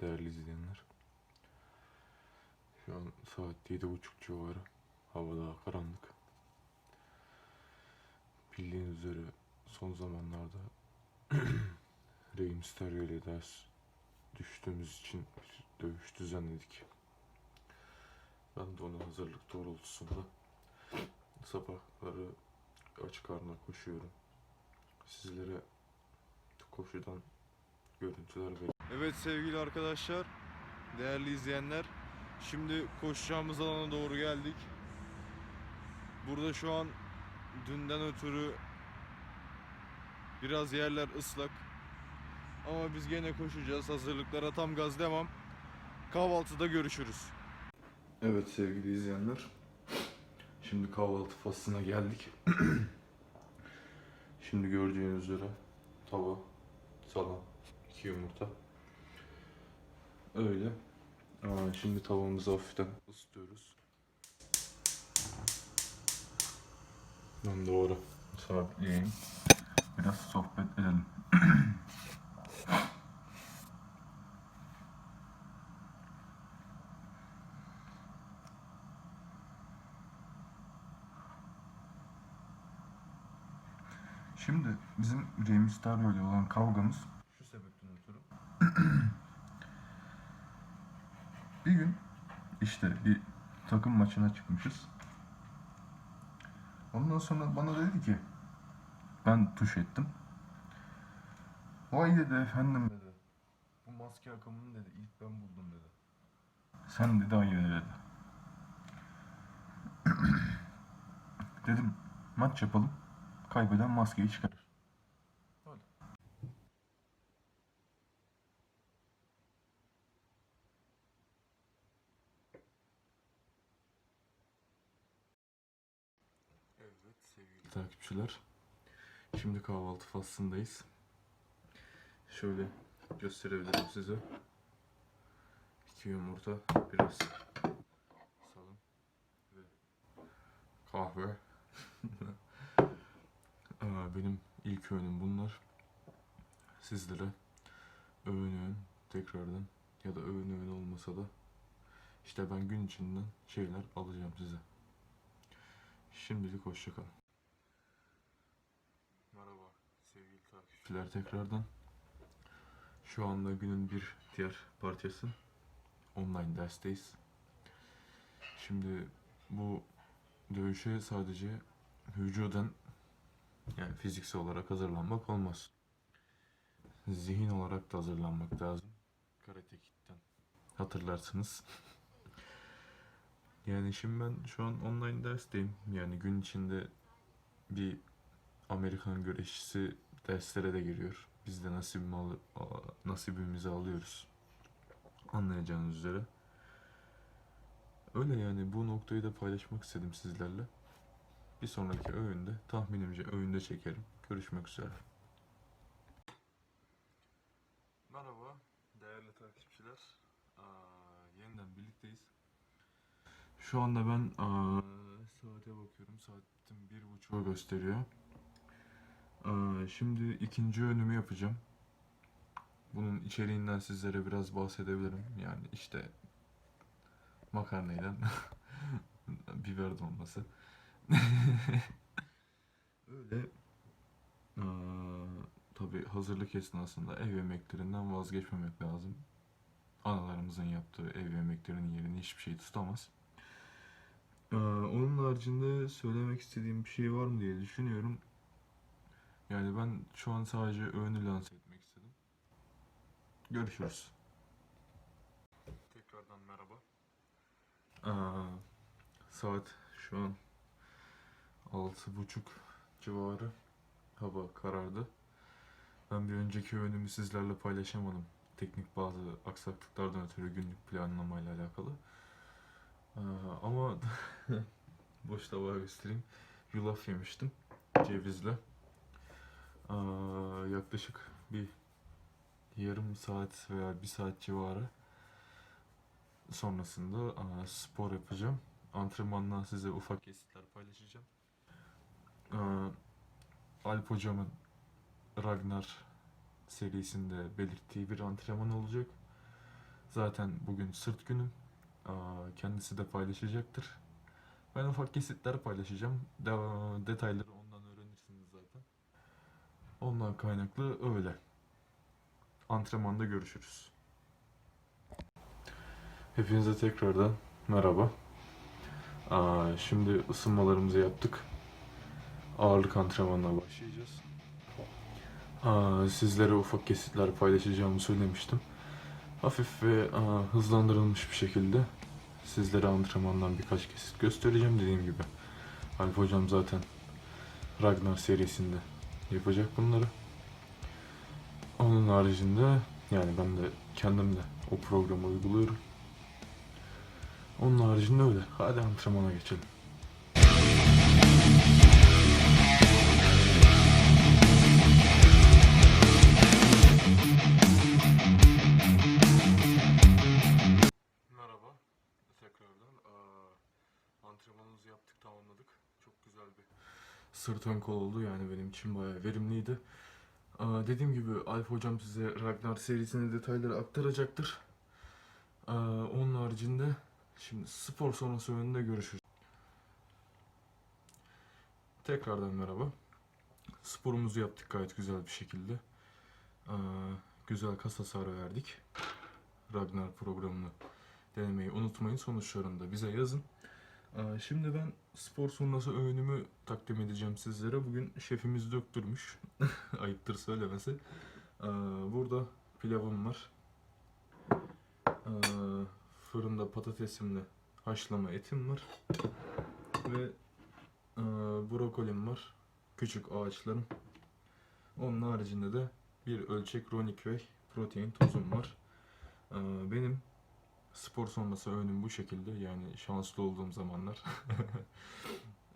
değerli izleyenler. Şu an saat yedi buçuk civarı. Hava daha karanlık. Bildiğiniz üzere son zamanlarda Rey Mysterio ile ders düştüğümüz için bir dövüş düzenledik. Ben de ona hazırlık doğrultusunda sabahları aç karnına koşuyorum. Sizlere koşudan görüntüler ve Evet sevgili arkadaşlar, değerli izleyenler. Şimdi koşacağımız alana doğru geldik. Burada şu an dünden ötürü biraz yerler ıslak. Ama biz gene koşacağız. Hazırlıklara tam gaz devam. Kahvaltıda görüşürüz. Evet sevgili izleyenler. Şimdi kahvaltı faslına geldik. Şimdi göreceğiniz üzere tava, salam, iki yumurta. Öyle. Aa, şimdi tavamızı hafiften ısıtıyoruz. Ben doğru sabitleyeyim. Biraz sohbet edelim. Şimdi bizim Mysterio ile olan kavgamız şu sebepten ötürü. Bir gün işte bir takım maçına çıkmışız. Ondan sonra bana dedi ki ben tuş ettim. Vay dedi efendim dedi. Bu maske akımını dedi ilk ben buldum dedi. Sen dedi hayır dedi. Dedim maç yapalım. Kaybeden maskeyi çıkarır. Sevgili takipçiler. Şimdi kahvaltı faslındayız. Şöyle gösterebilirim size. İki yumurta, biraz salam ve kahve. Benim ilk öğünüm bunlar. Sizlere öğün öğün tekrardan ya da öğün öğün olmasa da işte ben gün içinden şeyler alacağım size. Şimdilik hoşçakalın. Merhaba sevgili takipçiler tekrardan. Şu anda günün bir diğer parçası. Online dersteyiz. Şimdi bu dövüşe sadece vücuden yani fiziksel olarak hazırlanmak olmaz. Zihin olarak da hazırlanmak lazım. Karate Kid'den hatırlarsınız. yani şimdi ben şu an online dersteyim. Yani gün içinde bir Amerikan güreşçisi derslere de giriyor. Biz de nasibimi al- nasibimizi alıyoruz. Anlayacağınız üzere. Öyle yani bu noktayı da paylaşmak istedim sizlerle. Bir sonraki öğünde tahminimce öğünde çekerim. Görüşmek üzere. Merhaba değerli takipçiler. Aa, yeniden birlikteyiz. Şu anda ben aa, saate bakıyorum. Saatim bir buçuğu gösteriyor. Aa, şimdi ikinci öğünümü yapacağım. Bunun içeriğinden sizlere biraz bahsedebilirim. Yani işte makarnayla biber dolması. Öyle. tabi hazırlık esnasında ev yemeklerinden vazgeçmemek lazım. Analarımızın yaptığı ev yemeklerinin yerini hiçbir şey tutamaz. Aa, onun haricinde söylemek istediğim bir şey var mı diye düşünüyorum. Yani ben şu an sadece öğünü lanse etmek istedim. Görüşürüz. Tekrardan merhaba. Aa, saat şu an altı buçuk civarı. Hava karardı. Ben bir önceki öğünümü sizlerle paylaşamadım. Teknik bazı aksaklıklardan ötürü günlük planlamayla alakalı. Aa, ama boş tabağı göstereyim. Yulaf yemiştim cevizle. Yaklaşık bir yarım saat veya bir saat civarı sonrasında spor yapacağım. Antrenmandan size ufak kesitler paylaşacağım. Alp hocamın Ragnar serisinde belirttiği bir antrenman olacak. Zaten bugün sırt günüm. Kendisi de paylaşacaktır. Ben ufak kesitler paylaşacağım. De- detayları. Ondan kaynaklı öyle. Antrenmanda görüşürüz. Hepinize tekrardan merhaba. Aa, şimdi ısınmalarımızı yaptık. Ağırlık antrenmanına başlayacağız. Aa, sizlere ufak kesitler paylaşacağımı söylemiştim. Hafif ve aa, hızlandırılmış bir şekilde sizlere antrenmandan birkaç kesit göstereceğim dediğim gibi. Alp hocam zaten Ragnar serisinde yapacak bunları. Onun haricinde yani ben de kendim de o programı uyguluyorum. Onun haricinde öyle. Hadi antrenmana geçelim. Sırt ön kol oldu yani benim için bayağı verimliydi. Aa, dediğim gibi Alp hocam size Ragnar serisinin detayları aktaracaktır. Aa, onun haricinde şimdi spor sonrası önünde görüşürüz. Tekrardan merhaba. Sporumuzu yaptık gayet güzel bir şekilde. Aa, güzel kas hasarı verdik. Ragnar programını denemeyi unutmayın. Sonuçlarını da bize yazın. Aa, Şimdi ben spor sonrası öğünümü takdim edeceğim sizlere. Bugün şefimiz döktürmüş. Ayıptır söylemesi. Aa, Burada pilavım var. Aa, Fırında patatesimle haşlama etim var. Ve aa, brokolim var. Küçük ağaçlarım. Onun haricinde de bir ölçek Ronic Whey protein tozum var. Benim spor sonrası öğünüm bu şekilde yani şanslı olduğum zamanlar.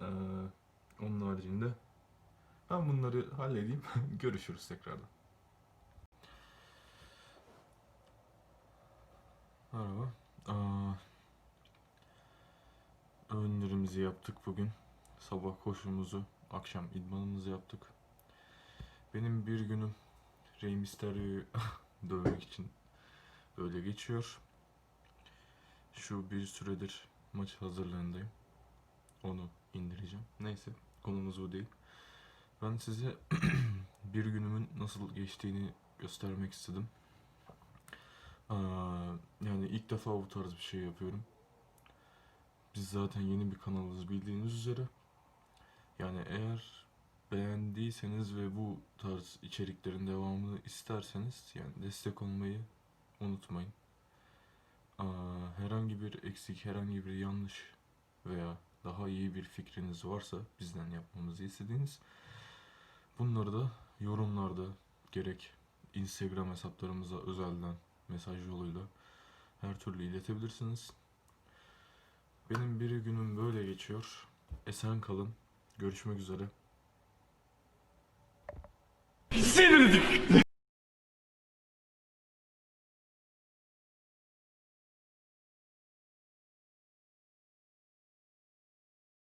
Ee, onun haricinde ben bunları halledeyim. Görüşürüz tekrardan. Merhaba. Aa, öğünlerimizi yaptık bugün. Sabah koşumuzu, akşam idmanımızı yaptık. Benim bir günüm Rey Mysterio'yu dövmek için böyle geçiyor. Şu bir süredir maç hazırlığındayım. Onu indireceğim. Neyse konumuz bu değil. Ben size bir günümün nasıl geçtiğini göstermek istedim. Yani ilk defa bu tarz bir şey yapıyorum. Biz zaten yeni bir kanalız bildiğiniz üzere. Yani eğer beğendiyseniz ve bu tarz içeriklerin devamını isterseniz yani destek olmayı unutmayın. Herhangi bir eksik, herhangi bir yanlış veya daha iyi bir fikriniz varsa bizden yapmamızı istediğiniz bunları da yorumlarda gerek Instagram hesaplarımıza özelden mesaj yoluyla her türlü iletebilirsiniz. Benim bir günüm böyle geçiyor. Esen kalın. Görüşmek üzere. Sinirdik.